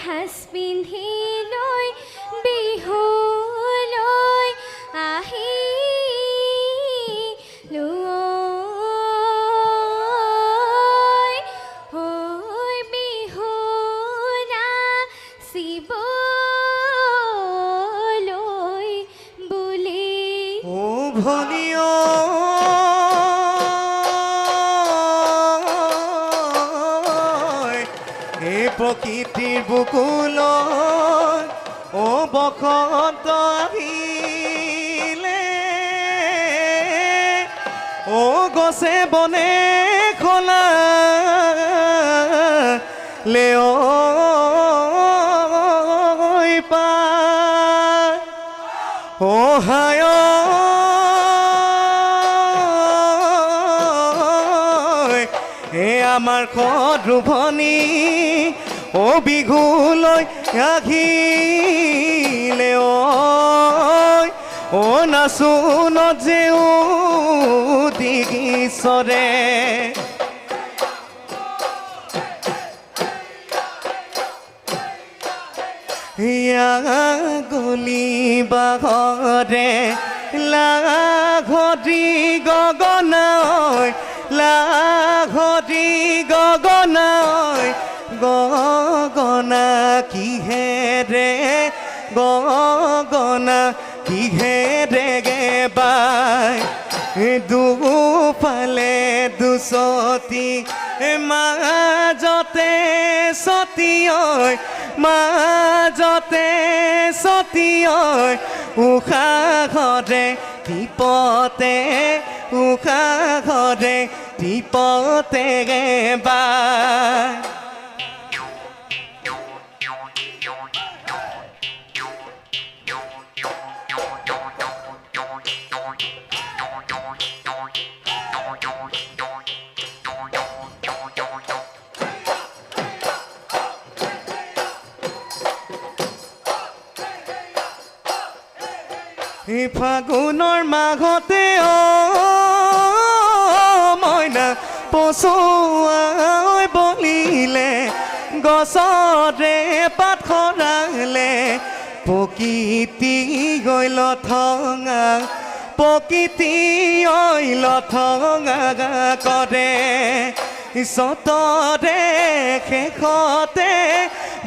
সাজ পিন্ধি লৈ বিহুলৈ আহি লৈ নাচিবলৈ বুলি ও বুকুলত ও ও গছে বনে খোলা পা। সহায় এ আমাৰ অ বিহুলৈ আহিলে ঐ অ নাচো নজেও দিগিচৰে ইয়া গলি বাহৰে লাঘৰি গগনাই লাঘৰি গগনাই গগনা কিহেৰে গগনা কিহেৰে গে বাই? দুফালে দুচতি মাজতে সতীয় মাজতে সতীয় উশাহৰে টিপতে উশাহৰে টিপতে বা ফাগুনৰ মাঘতে মইনা পচুৱাই বলিলে, গছৰে পাত খৰালে প্ৰকৃতি গৈল থঙা প্ৰকৃতি ঐল থঙা কৰে। চতৰে শেষতে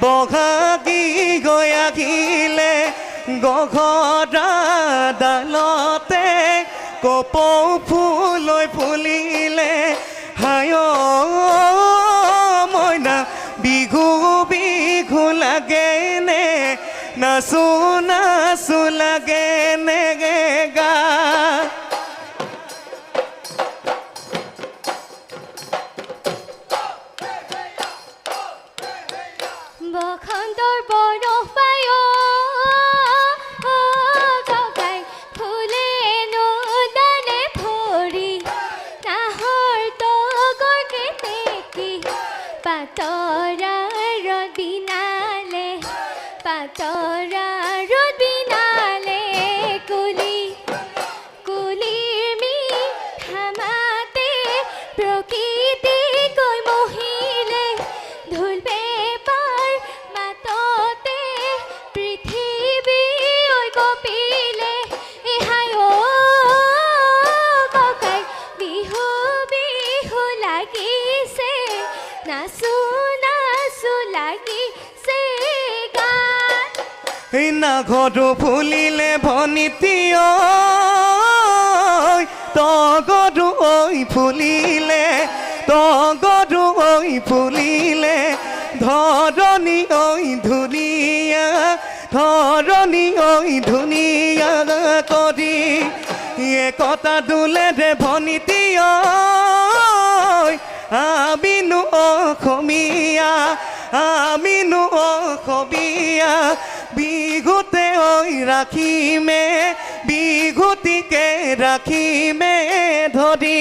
বহাগী গৈ আহিলে গঘৰা ডালতে কপৌ ফুলৈ ফুলিলে, হায় মইনা বিহু বিহু লাগে নে নাচো নাচো লাগে নে গা। বসন্তৰ বৰষ পায় পাতৰা নাঘৰটো ফুলিলে ভনিতীয় তগৰটো ঐ ফুলিলে তগৰটো ঐ ফুলিলে ধৰণী ঐ ধুনীয়া ধৰণী ঐ ধুনীয়া কৰি একতা দোলেৰে ভনিতীয় আমিনো অসমীয়া আমিনো অসমীয়া বিঘুতে ঐ রাখিমে বিঘুতিকে রাখিমে ধৰি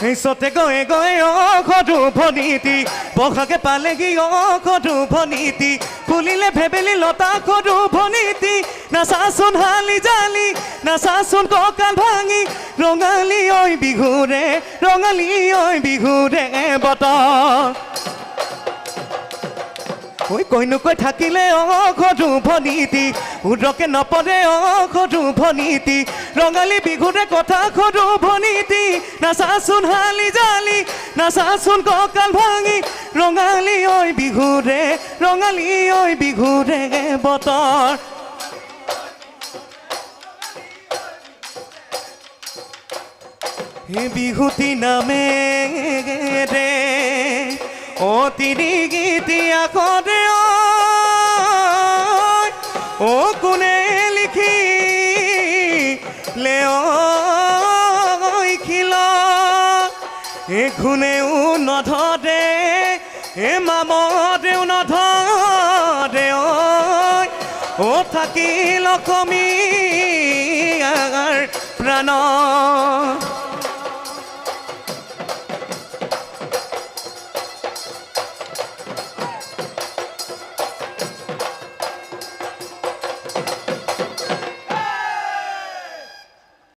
পিছতে গৈ গৈ অঘটো ভনীতি বহাগে পালেগি অঘটো ভনীতি, ফুলিলে ভেবেলি লতা ঘটো ভনীতি নাচাচোন হালি জালি নাচাচোন কঁকাল ভাঙি ৰঙালী ঐ বিহুৰে ৰঙালী ঐ বিহুৰে বতৰ ঐ কৈনুকৈ থাকিলে অঘটো ভনীতি। উদ্ৰকে নপৰে অঘটো ভনীতি। ৰঙালী বিহুৰে কথা ঘটো ভনীতি। নাচাচোন হালি জালি নাচাচোন কঁকাল ভাঙি। ৰঙালী ঐ বিহুৰে, ৰঙালী ঐ বিহুৰে বতৰ। বিহুতি নামেৰে অ তিনি গীতি আখৰে অ কোনে লিখি লেখিল এ ঘুনেও নধৰে এ মামদেও ঐ অ থাকিল অসমীয়াৰ প্ৰাণ।